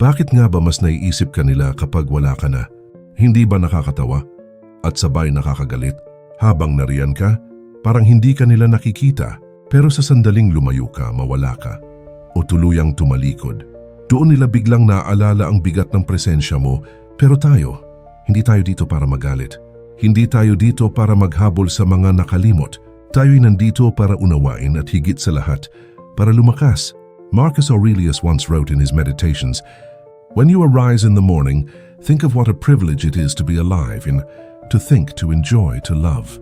Bakit nga ba mas naiisip ka nila kapag wala ka na? Hindi ba nakakatawa? At sabay nakakagalit? Habang nariyan ka, parang hindi ka nila nakikita. Pero sa sandaling lumayo ka, mawala ka. O tuluyang tumalikod. Doon nila biglang naaalala ang bigat ng presensya mo. Pero tayo, hindi tayo dito para magalit. Hindi tayo dito para maghabol sa mga nakalimot. Tayo'y nandito para unawain at higit sa lahat, para lumakas. Marcus Aurelius once wrote in his meditations, When you arise in the morning, think of what a privilege it is to be alive and to think, to enjoy, to love.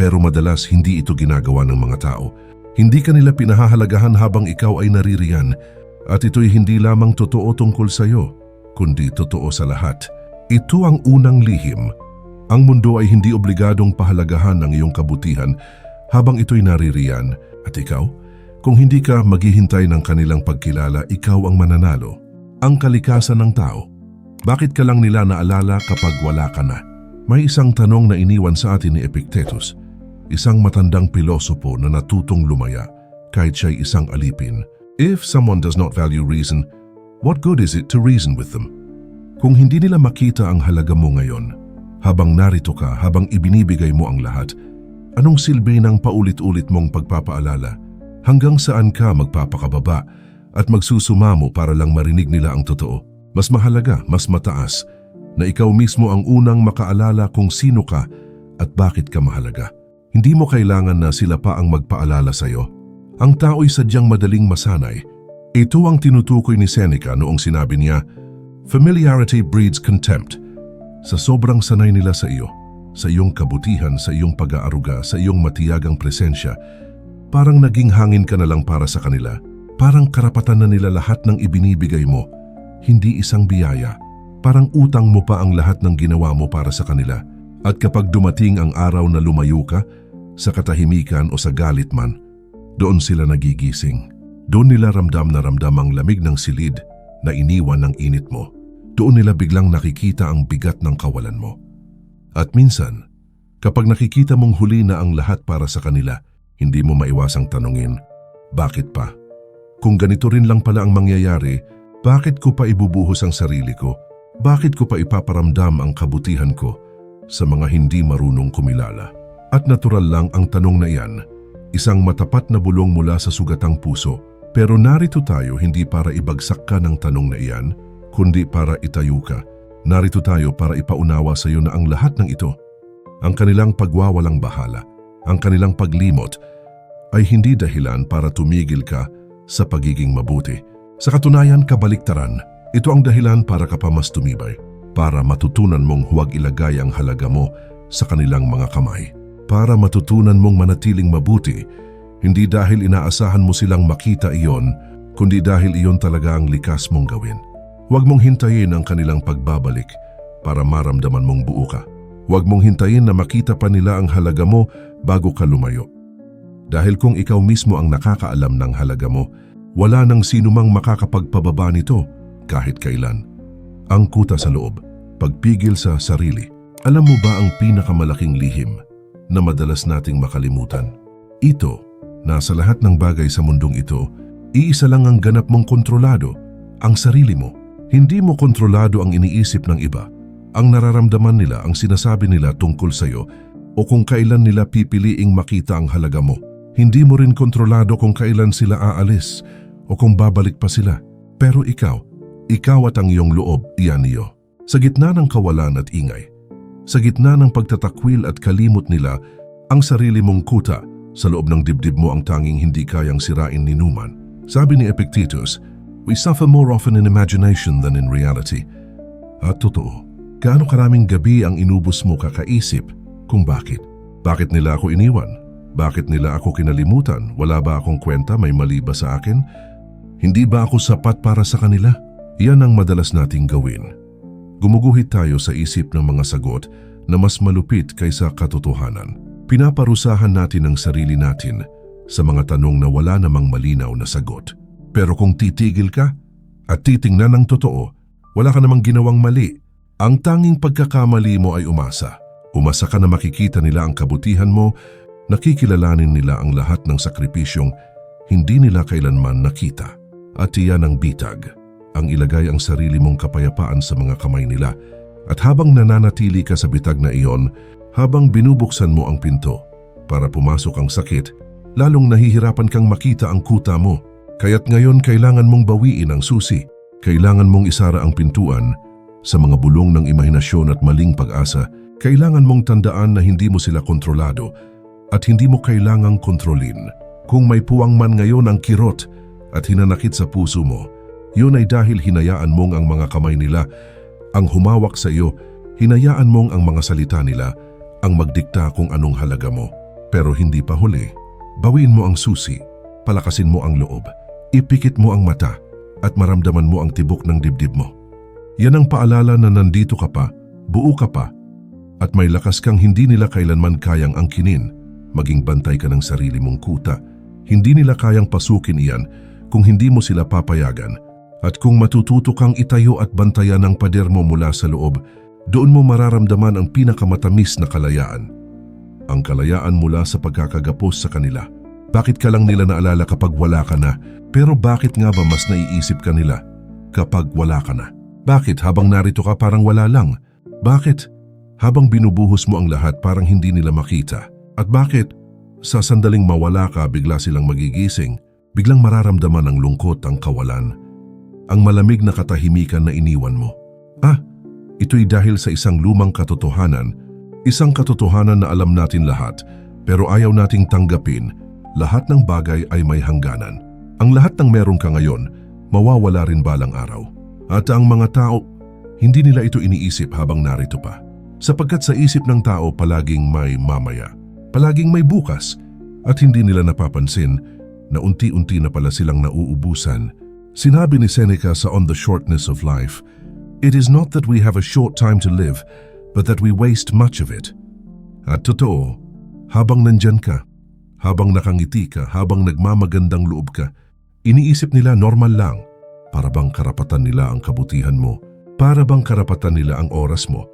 Pero madalas hindi ito ginagawa ng mga tao. Hindi ka nila pinahahalagahan habang ikaw ay naririyan at ito'y hindi lamang totoo tungkol sa iyo, kundi totoo sa lahat. Ito ang unang lihim. Ang mundo ay hindi obligadong pahalagahan ang iyong kabutihan habang ito'y naririyan. At ikaw, kung hindi ka maghihintay ng kanilang pagkilala, ikaw ang mananalo. Ang kalikasan ng tao. Bakit ka lang nila naalala kapag wala ka na? May isang tanong na iniwan sa atin ni Epictetus, isang matandang pilosopo na natutong lumaya kahit siya'y isang alipin. If someone does not value reason, what good is it to reason with them? Kung hindi nila makita ang halaga mo ngayon, habang narito ka, habang ibinibigay mo ang lahat, anong silbi ng paulit-ulit mong pagpapaalala? Hanggang saan ka magpapakababa at magsusumamo para lang marinig nila ang totoo? Mas mahalaga, mas mataas, na ikaw mismo ang unang makaalala kung sino ka at bakit ka mahalaga. Hindi mo kailangan na sila pa ang magpaalala sa iyo. Ang tao'y sadyang madaling masanay. Ito ang tinutukoy ni Seneca noong sinabi niya, Familiarity breeds contempt. Sa sobrang sanay nila sa iyo, sa iyong kabutihan, sa iyong pag-aaruga, sa iyong matiyagang presensya, parang naging hangin ka na lang para sa kanila. Parang karapatan na nila lahat ng ibinibigay mo, hindi isang biyaya. Parang utang mo pa ang lahat ng ginawa mo para sa kanila. At kapag dumating ang araw na lumayo ka, sa katahimikan o sa galit man, doon sila nagigising. Doon nila ramdam na ramdam ang lamig ng silid na iniwan ng init mo. Doon nila biglang nakikita ang bigat ng kawalan mo. At minsan, kapag nakikita mong huli na ang lahat para sa kanila, hindi mo maiwasang tanungin, bakit pa? Kung ganito rin lang pala ang mangyayari, bakit ko pa ibubuhos ang sarili ko? Bakit ko pa ipaparamdam ang kabutihan ko sa mga hindi marunong kumilala? At natural lang ang tanong na iyan, isang matapat na bulong mula sa sugatang puso. Pero narito tayo hindi para ibagsak ka ng tanong na iyan, kundi para itayo ka. Narito tayo para ipaunawa sa iyo na ang lahat ng ito, ang kanilang pagwawalang bahala, ang kanilang paglimot, ay hindi dahilan para tumigil ka sa pagiging mabuti. Sa katunayan, kabaliktaran, ito ang dahilan para ka pa mas tumibay, para matutunan mong huwag ilagay ang halaga mo sa kanilang mga kamay, para matutunan mong manatiling mabuti, hindi dahil inaasahan mo silang makita iyon, kundi dahil iyon talaga ang likas mong gawin. Huwag mong hintayin ang kanilang pagbabalik para maramdaman mong buo ka. Huwag mong hintayin na makita pa nila ang halaga mo bago ka lumayo. Dahil kung ikaw mismo ang nakakaalam ng halaga mo, wala nang sinumang makakapagpababa nito kahit kailan. Ang kuta sa loob, pagpigil sa sarili. Alam mo ba ang pinakamalaking lihim na madalas nating makalimutan? Ito, nasa lahat ng bagay sa mundong ito, iisa lang ang ganap mong kontrolado, ang sarili mo. Hindi mo kontrolado ang iniisip ng iba, ang nararamdaman nila, ang sinasabi nila tungkol sa iyo, o kung kailan nila pipiliing makita ang halaga mo. Hindi mo rin kontrolado kung kailan sila aalis o kung babalik pa sila. Pero ikaw, ikaw at ang iyong loob, iyan iyo. Sa gitna ng kawalan at ingay, sa gitna ng pagtatakwil at kalimot nila, ang sarili mong kuta, sa loob ng dibdib mo ang tanging hindi kayang sirain ni Numan. Sabi ni Epictetus, We suffer more often in imagination than in reality. At totoo, gaano karaming gabi ang inubos mo kakaisip kung bakit? Bakit nila ako iniwan? Bakit nila ako kinalimutan? Wala ba akong kwenta? May mali ba sa akin? Hindi ba ako sapat para sa kanila? Yan ang madalas nating gawin. Gumuguhit tayo sa isip ng mga sagot na mas malupit kaysa katotohanan. Pinaparusahan natin ang sarili natin sa mga tanong na wala namang malinaw na sagot. Pero kung titigil ka at titingnan ng totoo, wala ka namang ginawang mali. Ang tanging pagkakamali mo ay umasa. Umasa ka na makikita nila ang kabutihan mo, nakikilalanin nila ang lahat ng sakripisyong hindi nila kailanman nakita. At iyan ang bitag. ang ilagay ang sarili mong kapayapaan sa mga kamay nila. At habang nananatili ka sa bitag na iyon, habang binubuksan mo ang pinto para pumasok ang sakit, lalong nahihirapan kang makita ang kuta mo. Kaya't ngayon kailangan mong bawiin ang susi. Kailangan mong isara ang pintuan sa mga bulong ng imahinasyon at maling pag-asa. Kailangan mong tandaan na hindi mo sila kontrolado at hindi mo kailangang kontrolin. Kung may puwang man ngayon ang kirot at hinanakit sa puso mo, yun ay dahil hinayaan mong ang mga kamay nila ang humawak sa iyo, hinayaan mong ang mga salita nila ang magdikta kung anong halaga mo. Pero hindi pa huli. Bawiin mo ang susi, palakasin mo ang loob, ipikit mo ang mata at maramdaman mo ang tibok ng dibdib mo. Yan ang paalala na nandito ka pa, buo ka pa, at may lakas kang hindi nila kailanman kayang angkinin. Maging bantay ka ng sarili mong kuta. Hindi nila kayang pasukin iyan kung hindi mo sila papayagan. At kung matututo kang itayo at bantayan ang pader mo mula sa loob, doon mo mararamdaman ang pinakamatamis na kalayaan. Ang kalayaan mula sa pagkakagapos sa kanila. Bakit ka lang nila naalala kapag wala ka na? Pero bakit nga ba mas naiisip ka nila kapag wala ka na? Bakit habang narito ka parang wala lang? Bakit habang binubuhos mo ang lahat parang hindi nila makita? At bakit sa sandaling mawala ka bigla silang magigising, biglang mararamdaman ang lungkot ang kawalan? Ang malamig na katahimikan na iniwan mo. Ah, ito'y dahil sa isang lumang katotohanan, isang katotohanan na alam natin lahat, pero ayaw nating tanggapin, lahat ng bagay ay may hangganan. Ang lahat ng meron ka ngayon, mawawala rin balang araw. At ang mga tao, hindi nila ito iniisip habang narito pa. Sapagkat sa isip ng tao palaging may mamaya, palaging may bukas, at hindi nila napapansin na unti-unti na pala silang nauubusan. Sinabi ni Seneca sa On the Shortness of Life, It is not that we have a short time to live, but that we waste much of it. At totoo, habang nandyan ka, habang nakangiti ka, habang nagmamagandang loob ka, iniisip nila normal lang, para bang karapatan nila ang kabutihan mo, para bang karapatan nila ang oras mo,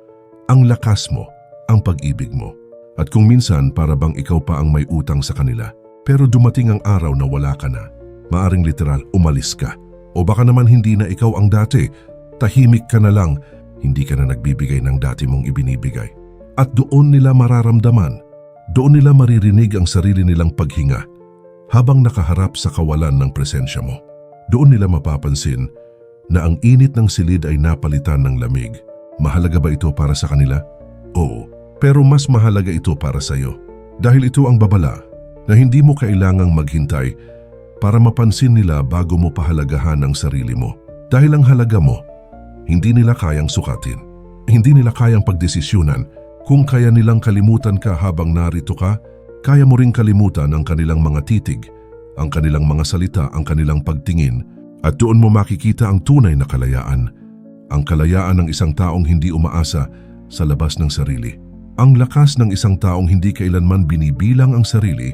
ang lakas mo, ang pag-ibig mo. At kung minsan para bang ikaw pa ang may utang sa kanila, pero dumating ang araw na wala ka na, maaring literal umalis ka. O baka naman hindi na ikaw ang dati, tahimik ka na lang, hindi ka na nagbibigay ng dati mong ibinibigay. At doon nila mararamdaman, doon nila maririnig ang sarili nilang paghinga habang nakaharap sa kawalan ng presensya mo. Doon nila mapapansin na ang init ng silid ay napalitan ng lamig. Mahalaga ba ito para sa kanila? Oo, pero mas mahalaga ito para sa iyo. Dahil ito ang babala na hindi mo kailangang maghintay para mapansin nila bago mo pahalagahan ang sarili mo. Dahil ang halaga mo, hindi nila kayang sukatin. Hindi nila kayang pagdesisyonan kung kaya nilang kalimutan ka habang narito ka, kaya mo ring kalimutan ang kanilang mga titig, ang kanilang mga salita, ang kanilang pagtingin, at doon mo makikita ang tunay na kalayaan. Ang kalayaan ng isang taong hindi umaasa sa labas ng sarili. Ang lakas ng isang taong hindi kailanman binibilang ang sarili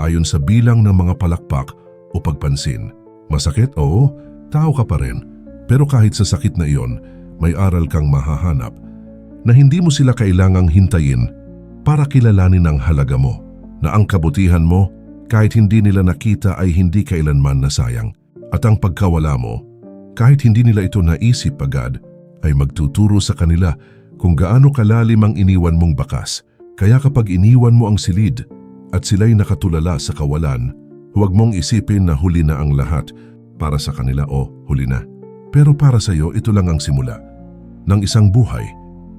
ayon sa bilang ng mga palakpak o pagpansin. Masakit? Oo, tao ka pa rin. Pero kahit sa sakit na iyon, may aral kang mahahanap na hindi mo sila kailangang hintayin para kilalanin ang halaga mo, na ang kabutihan mo kahit hindi nila nakita ay hindi kailanman nasayang. At ang pagkawala mo, kahit hindi nila ito naisip agad, ay magtuturo sa kanila kung gaano kalalim ang iniwan mong bakas. Kaya kapag iniwan mo ang silid at sila'y nakatulala sa kawalan, huwag mong isipin na huli na ang lahat para sa kanila o huli na. Pero para sa iyo, ito lang ang simula ng isang buhay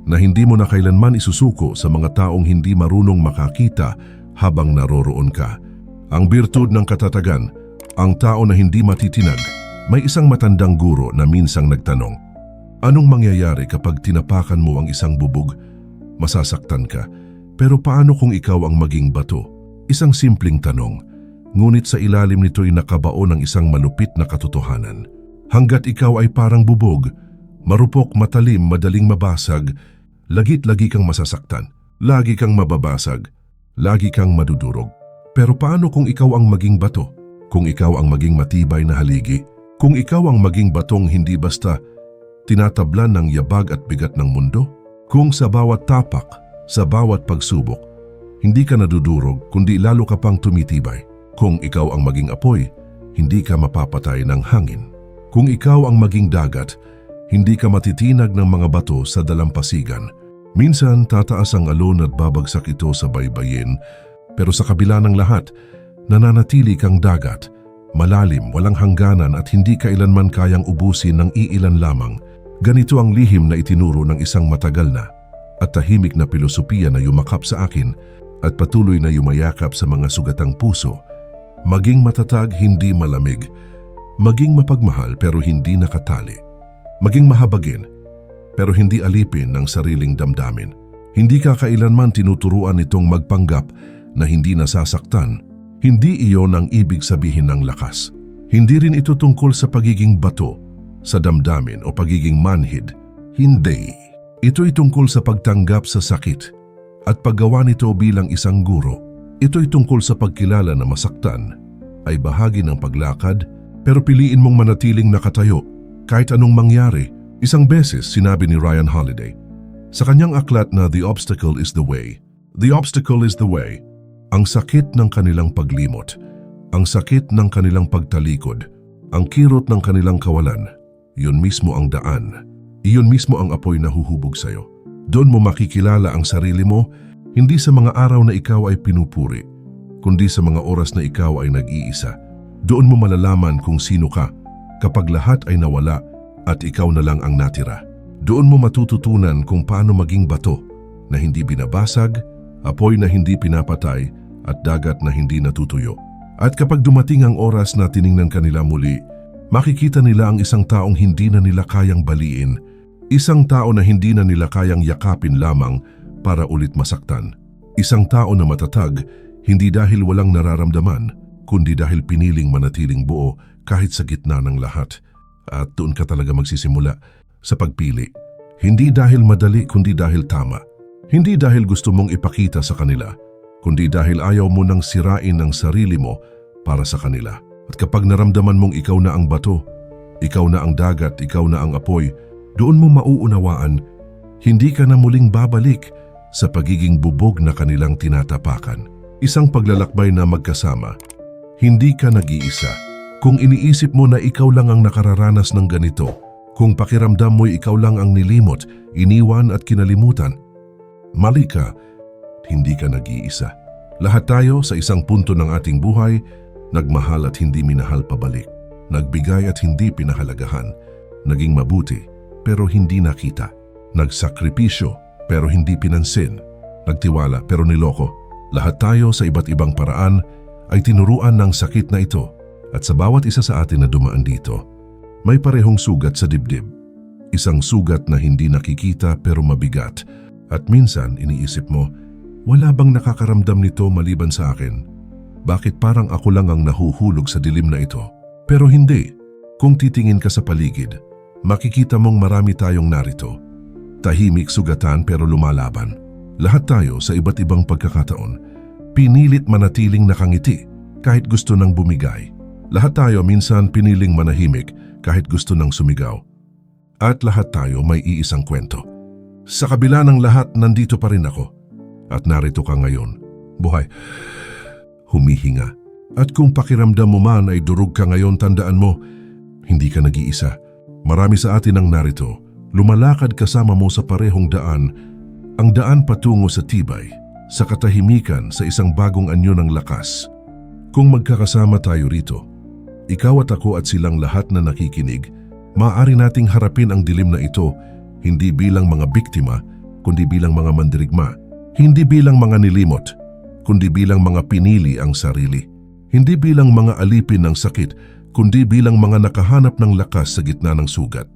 na hindi mo na kailanman isusuko sa mga taong hindi marunong makakita habang naroroon ka. Ang birtud ng katatagan, ang tao na hindi matitinag, may isang matandang guro na minsang nagtanong, Anong mangyayari kapag tinapakan mo ang isang bubog? Masasaktan ka, pero paano kung ikaw ang maging bato? Isang simpleng tanong, ngunit sa ilalim nito'y nakabao ng isang malupit na katotohanan. Hanggat ikaw ay parang bubog, marupok, matalim, madaling mabasag, lagit-lagi kang masasaktan, lagi kang mababasag, lagi kang madudurog. Pero paano kung ikaw ang maging bato? Kung ikaw ang maging matibay na haligi? Kung ikaw ang maging batong hindi basta tinatablan ng yabag at bigat ng mundo? Kung sa bawat tapak, sa bawat pagsubok, hindi ka nadudurog kundi lalo ka pang tumitibay. Kung ikaw ang maging apoy, hindi ka mapapatay ng hangin. Kung ikaw ang maging dagat, hindi ka matitinag ng mga bato sa dalampasigan. Minsan tataas ang alon at babagsak ito sa baybayin, pero sa kabila ng lahat, nananatili kang dagat, malalim, walang hangganan at hindi kailanman kayang ubusin ng iilan lamang. Ganito ang lihim na itinuro ng isang matagal na at tahimik na pilosopiya na yumakap sa akin at patuloy na yumayakap sa mga sugatang puso. Maging matatag, hindi malamig. Maging mapagmahal pero hindi nakatali. Maging mahabagin pero hindi alipin ng sariling damdamin. Hindi ka kailanman tinuturuan itong magpanggap na hindi nasasaktan. Hindi iyon ang ibig sabihin ng lakas. Hindi rin ito tungkol sa pagiging bato, sa damdamin o pagiging manhid. Hindi. Ito'y tungkol sa pagtanggap sa sakit at paggawa nito bilang isang guro. Ito'y tungkol sa pagkilala na masaktan ay bahagi ng paglakad pero piliin mong manatiling nakatayo kahit anong mangyari. Isang beses sinabi ni Ryan Holiday sa kanyang aklat na The Obstacle is the Way. The obstacle is the way. Ang sakit ng kanilang paglimot, ang sakit ng kanilang pagtalikod, ang kirot ng kanilang kawalan, yun mismo ang daan. Iyon mismo ang apoy na huhubog sa'yo. Doon mo makikilala ang sarili mo, hindi sa mga araw na ikaw ay pinupuri, kundi sa mga oras na ikaw ay nag-iisa. Doon mo malalaman kung sino ka kapag lahat ay nawala at ikaw na lang ang natira. Doon mo matututunan kung paano maging bato na hindi binabasag, apoy na hindi pinapatay at dagat na hindi natutuyo. At kapag dumating ang oras na tiningnan kanila muli, makikita nila ang isang taong hindi na nila kayang baliin, isang tao na hindi na nila kayang yakapin lamang para ulit masaktan. Isang tao na matatag, hindi dahil walang nararamdaman, kundi dahil piniling manatiling buo kahit sa gitna ng lahat. At doon ka talaga magsisimula sa pagpili. Hindi dahil madali kundi dahil tama. Hindi dahil gusto mong ipakita sa kanila, kundi dahil ayaw mo nang sirain ang sarili mo para sa kanila. At kapag naramdaman mong ikaw na ang bato, ikaw na ang dagat, ikaw na ang apoy, doon mo mauunawaan, hindi ka na muling babalik sa pagiging bubog na kanilang tinatapakan. Isang paglalakbay na magkasama, hindi ka nag-iisa. Kung iniisip mo na ikaw lang ang nakararanas ng ganito, kung pakiramdam mo'y ikaw lang ang nilimot, iniwan at kinalimutan, mali ka, hindi ka nag-iisa. Lahat tayo sa isang punto ng ating buhay, nagmahal at hindi minahal pabalik. Nagbigay at hindi pinahalagahan. Naging mabuti, pero hindi nakita. Nagsakripisyo, pero hindi pinansin. Nagtiwala, pero niloko. Lahat tayo sa iba't ibang paraan ay tinuruan ng sakit na ito. At sa bawat isa sa atin na dumaan dito, may parehong sugat sa dibdib. Isang sugat na hindi nakikita pero mabigat. At minsan iniisip mo, wala bang nakakaramdam nito maliban sa akin? Bakit parang ako lang ang nahuhulog sa dilim na ito? Pero hindi. Kung titingin ka sa paligid, makikita mong marami tayong narito. Tahimik sugatan pero lumalaban. Lahat tayo sa iba't ibang pagkakataon, pinilit manatiling nakangiti kahit gusto nang bumigay. Lahat tayo minsan piniling manahimik kahit gusto nang sumigaw. At lahat tayo may iisang kwento. Sa kabila ng lahat, nandito pa rin ako. At narito ka ngayon. Buhay. Humihinga. At kung pakiramdam mo man ay durog ka ngayon, tandaan mo, hindi ka nag-iisa. Marami sa atin ang narito. Lumalakad kasama mo sa parehong daan. Ang daan patungo sa tibay, sa katahimikan, sa isang bagong anyo ng lakas. Kung magkakasama tayo rito, ikaw at ako at silang lahat na nakikinig, maaari nating harapin ang dilim na ito hindi bilang mga biktima, kundi bilang mga mandirigma. Hindi bilang mga nilimot, kundi bilang mga pinili ang sarili. Hindi bilang mga alipin ng sakit, kundi bilang mga nakahanap ng lakas sa gitna ng sugat.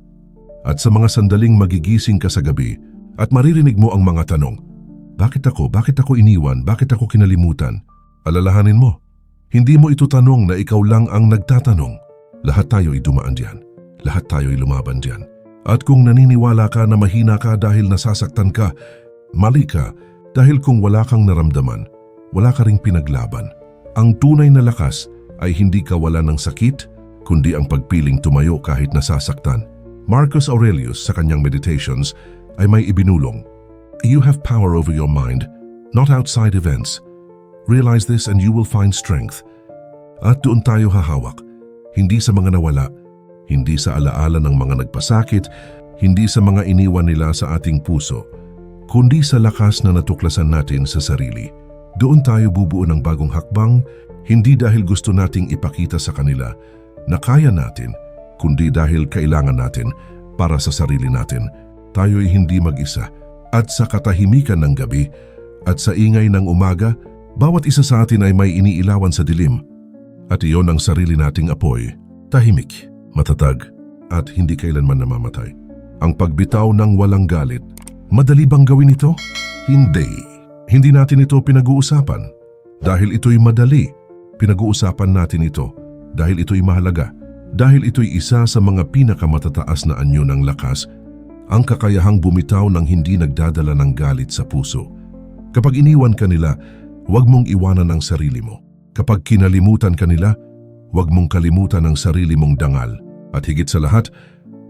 At sa mga sandaling magigising ka sa gabi at maririnig mo ang mga tanong, Bakit ako? Bakit ako iniwan? Bakit ako kinalimutan? Alalahanin mo, hindi mo ito tanong na ikaw lang ang nagtatanong. Lahat tayo ay dumaan diyan. Lahat tayo ay lumaban diyan. At kung naniniwala ka na mahina ka dahil nasasaktan ka, mali ka dahil kung wala kang naramdaman, wala ka ring pinaglaban. Ang tunay na lakas ay hindi kawala ng sakit, kundi ang pagpiling tumayo kahit nasasaktan. Marcus Aurelius sa kanyang meditations ay may ibinulong, You have power over your mind, not outside events. Realize this and you will find strength. At doon tayo hahawak, hindi sa mga nawala, Hindi sa alaala ng mga nagpasakit, hindi sa mga iniwan nila sa ating puso, kundi sa lakas na natuklasan natin sa sarili. Doon tayo bubuo ng bagong hakbang, hindi dahil gusto nating ipakita sa kanila na kaya natin, kundi dahil kailangan natin para sa sarili natin. Tayo'y hindi mag-isa. At sa katahimikan ng gabi at sa ingay ng umaga, bawat isa sa atin ay may iniilawan sa dilim. At iyon ang sarili nating apoy. Tahimik, matatag, at hindi kailanman namamatay. Ang pagbitaw ng walang galit. Madali bang gawin ito? Hindi. Hindi natin ito pinag-uusapan. Dahil ito'y madali. Pinag-uusapan natin ito dahil ito'y mahalaga. Dahil ito'y isa sa mga pinakamatataas na anyo ng lakas, ang kakayahang bumitaw ng hindi nagdadala ng galit sa puso. Kapag iniwan ka nila, huwag mong iwanan ang sarili mo. Kapag kinalimutan ka nila, huwag mong kalimutan ang sarili mong dangal. At higit sa lahat,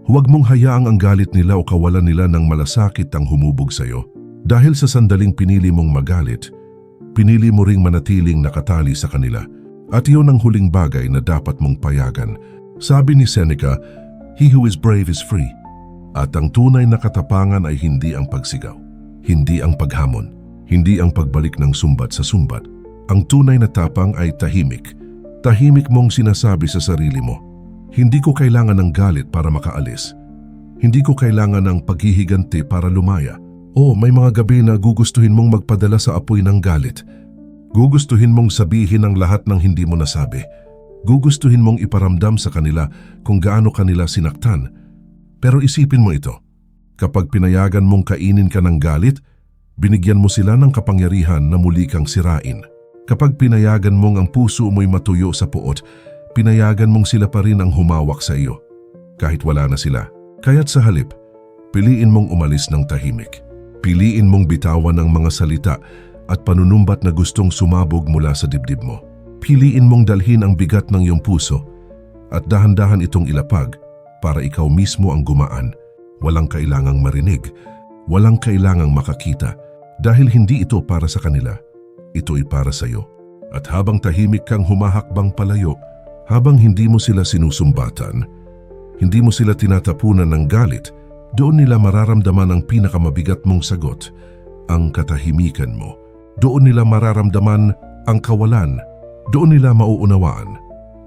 huwag mong hayaang ang galit nila o kawalan nila ng malasakit ang humubog sa iyo. Dahil sa sandaling pinili mong magalit, pinili mo ring manatiling nakatali sa kanila. At iyon ang huling bagay na dapat mong payagan. Sabi ni Seneca, He who is brave is free. At ang tunay na katapangan ay hindi ang pagsigaw, hindi ang paghamon, hindi ang pagbalik ng sumbat sa sumbat. Ang tunay na tapang ay tahimik. Tahimik mong sinasabi sa sarili mo, hindi ko kailangan ng galit para makaalis. Hindi ko kailangan ng paghihiganti para lumaya. O may mga gabi na gugustuhin mong magpadala sa apoy ng galit. Gugustuhin mong sabihin ang lahat ng hindi mo nasabi. Gugustuhin mong iparamdam sa kanila kung gaano kanila sinaktan. Pero isipin mo ito. Kapag pinayagan mong kainin ka ng galit, binigyan mo sila ng kapangyarihan na muli kang sirain. Kapag pinayagan mong ang puso mo'y matuyo sa puot, pinayagan mong sila pa rin ang humawak sa iyo. Kahit wala na sila. Kaya't sa halip, piliin mong umalis ng tahimik. Piliin mong bitawan ang mga salita at panunumbat na gustong sumabog mula sa dibdib mo. Piliin mong dalhin ang bigat ng iyong puso at dahan-dahan itong ilapag para ikaw mismo ang gumaan. Walang kailangang marinig, walang kailangang makakita dahil hindi ito para sa kanila. Ito'y para sa iyo. At habang tahimik kang humahakbang palayo, habang hindi mo sila sinusumbatan, hindi mo sila tinatapunan ng galit, doon nila mararamdaman ang pinakamabigat mong sagot, ang katahimikan mo. Doon nila mararamdaman ang kawalan. Doon nila mauunawaan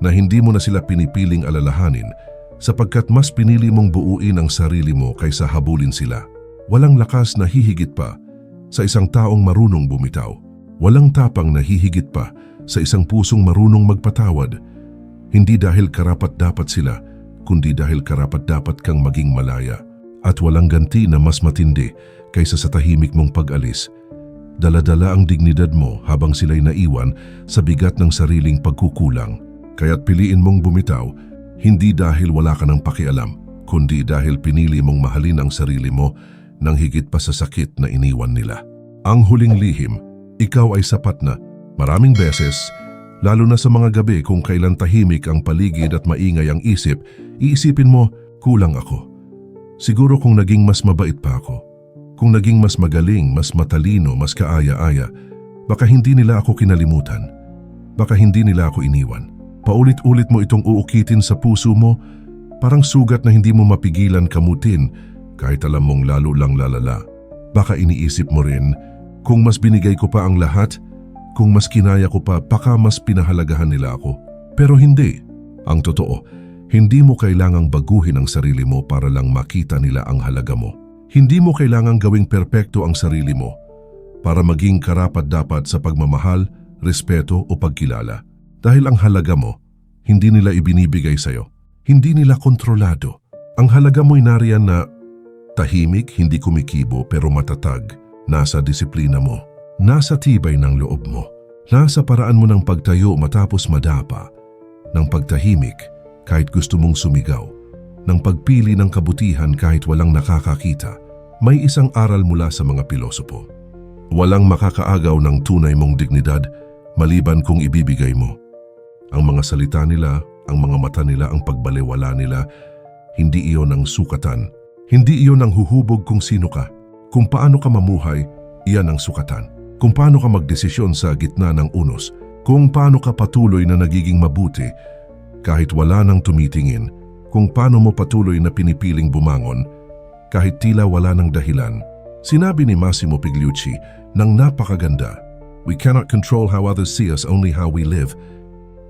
na hindi mo na sila pinipiling alalahanin sapagkat mas pinili mong buuin ang sarili mo kaysa habulin sila. Walang lakas na hihigit pa sa isang taong marunong bumitaw. Walang tapang na hihigit pa sa isang pusong marunong magpatawad. Hindi dahil karapat dapat sila, kundi dahil karapat dapat kang maging malaya. At walang ganti na mas matindi kaysa sa tahimik mong pag-alis Daladala ang dignidad mo habang sila'y naiwan sa bigat ng sariling pagkukulang. Kaya't piliin mong bumitaw, hindi dahil wala ka ng pakialam, kundi dahil pinili mong mahalin ang sarili mo nang higit pa sa sakit na iniwan nila. Ang huling lihim, ikaw ay sapat na. Maraming beses, lalo na sa mga gabi kung kailan tahimik ang paligid at maingay ang isip, iisipin mo, kulang ako. Siguro kung naging mas mabait pa ako kung naging mas magaling, mas matalino, mas kaaya-aya, baka hindi nila ako kinalimutan. Baka hindi nila ako iniwan. Paulit-ulit mo itong uukitin sa puso mo, parang sugat na hindi mo mapigilan kamutin kahit alam mong lalo lang lalala. Baka iniisip mo rin, kung mas binigay ko pa ang lahat, kung mas kinaya ko pa, baka mas pinahalagahan nila ako. Pero hindi. Ang totoo, hindi mo kailangang baguhin ang sarili mo para lang makita nila ang halaga mo. Hindi mo kailangang gawing perpekto ang sarili mo para maging karapat-dapat sa pagmamahal, respeto o pagkilala. Dahil ang halaga mo, hindi nila ibinibigay sa'yo. Hindi nila kontrolado. Ang halaga mo'y nariyan na tahimik, hindi kumikibo pero matatag. Nasa disiplina mo. Nasa tibay ng loob mo. Nasa paraan mo ng pagtayo matapos madapa. Ng pagtahimik kahit gusto mong sumigaw ng pagpili ng kabutihan kahit walang nakakakita, may isang aral mula sa mga pilosopo. Walang makakaagaw ng tunay mong dignidad maliban kung ibibigay mo. Ang mga salita nila, ang mga mata nila, ang pagbaliwala nila, hindi iyon ang sukatan. Hindi iyon ang huhubog kung sino ka. Kung paano ka mamuhay, iyan ang sukatan. Kung paano ka magdesisyon sa gitna ng unos. Kung paano ka patuloy na nagiging mabuti kahit wala nang tumitingin kung paano mo patuloy na pinipiling bumangon kahit tila wala ng dahilan. Sinabi ni Massimo Pigliucci ng napakaganda, We cannot control how others see us, only how we live.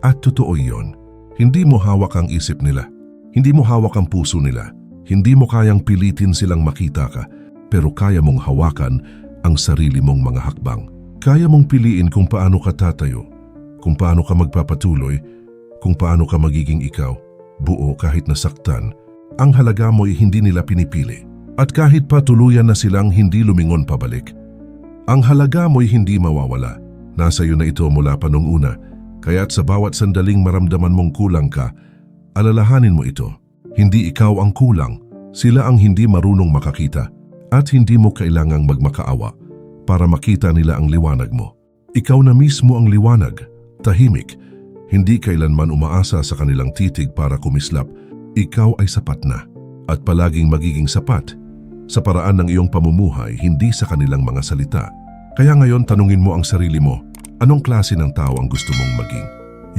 At totoo yon. Hindi mo hawak ang isip nila. Hindi mo hawak ang puso nila. Hindi mo kayang pilitin silang makita ka, pero kaya mong hawakan ang sarili mong mga hakbang. Kaya mong piliin kung paano ka tatayo, kung paano ka magpapatuloy, kung paano ka magiging ikaw, buo kahit nasaktan. Ang halaga mo'y hindi nila pinipili. At kahit pa tuluyan na silang hindi lumingon pabalik, ang halaga mo'y hindi mawawala. Nasa iyo na ito mula pa nung una, kaya't sa bawat sandaling maramdaman mong kulang ka, alalahanin mo ito. Hindi ikaw ang kulang, sila ang hindi marunong makakita at hindi mo kailangang magmakaawa para makita nila ang liwanag mo. Ikaw na mismo ang liwanag, tahimik, hindi kailanman umaasa sa kanilang titig para kumislap, ikaw ay sapat na at palaging magiging sapat sa paraan ng iyong pamumuhay, hindi sa kanilang mga salita. Kaya ngayon tanungin mo ang sarili mo, anong klase ng tao ang gusto mong maging?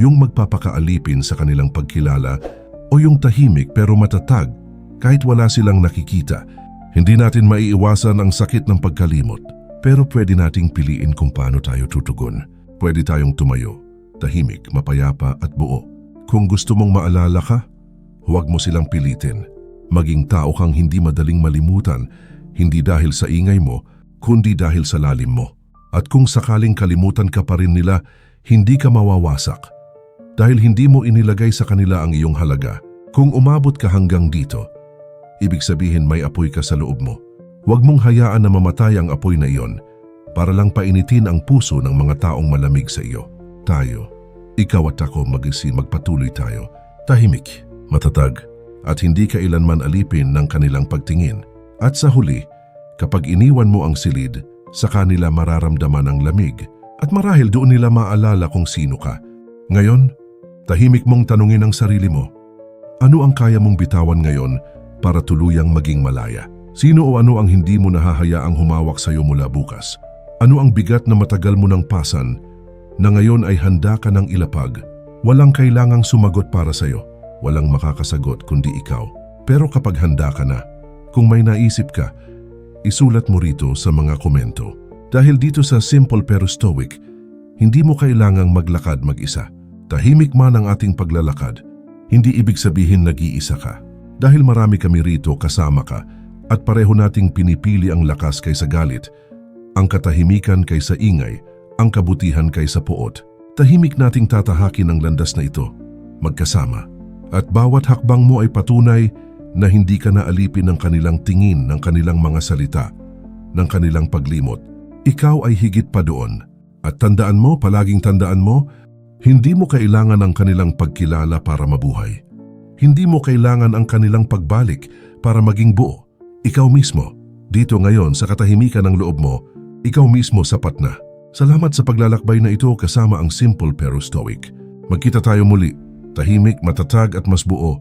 Yung magpapakaalipin sa kanilang pagkilala o yung tahimik pero matatag kahit wala silang nakikita. Hindi natin maiiwasan ang sakit ng pagkalimot, pero pwede nating piliin kung paano tayo tutugon. Pwede tayong tumayo, tahimik, mapayapa at buo. Kung gusto mong maalala ka, huwag mo silang pilitin. Maging tao kang hindi madaling malimutan, hindi dahil sa ingay mo, kundi dahil sa lalim mo. At kung sakaling kalimutan ka pa rin nila, hindi ka mawawasak. Dahil hindi mo inilagay sa kanila ang iyong halaga. Kung umabot ka hanggang dito, ibig sabihin may apoy ka sa loob mo. Huwag mong hayaan na mamatay ang apoy na iyon para lang painitin ang puso ng mga taong malamig sa iyo. Tayo, ikaw at ako mag-isi magpatuloy tayo. Tahimik, matatag, at hindi kailanman alipin ng kanilang pagtingin. At sa huli, kapag iniwan mo ang silid, sa kanila mararamdaman ang lamig at marahil doon nila maalala kung sino ka. Ngayon, tahimik mong tanungin ang sarili mo, ano ang kaya mong bitawan ngayon para tuluyang maging malaya? Sino o ano ang hindi mo nahahayaang humawak sa iyo mula bukas? Ano ang bigat na matagal mo nang pasan na ngayon ay handa ka ng ilapag? Walang kailangang sumagot para sa iyo. Walang makakasagot kundi ikaw. Pero kapag handa ka na, kung may naisip ka, isulat mo rito sa mga komento. Dahil dito sa Simple pero Stoic, hindi mo kailangang maglakad mag-isa. Tahimik man ang ating paglalakad, hindi ibig sabihin nag-iisa ka. Dahil marami kami rito kasama ka at pareho nating pinipili ang lakas kaysa galit, ang katahimikan kaysa ingay, ang kabutihan kaysa puot. Tahimik nating tatahakin ang landas na ito, magkasama. At bawat hakbang mo ay patunay na hindi ka naalipin ng kanilang tingin, ng kanilang mga salita, ng kanilang paglimot. Ikaw ay higit pa doon. At tandaan mo, palaging tandaan mo, hindi mo kailangan ang kanilang pagkilala para mabuhay. Hindi mo kailangan ang kanilang pagbalik para maging buo. Ikaw mismo, dito ngayon sa katahimikan ng loob mo, ikaw mismo sapat na. Salamat sa paglalakbay na ito kasama ang simple pero stoic. Magkita tayo muli tahimik, matatag at mas buo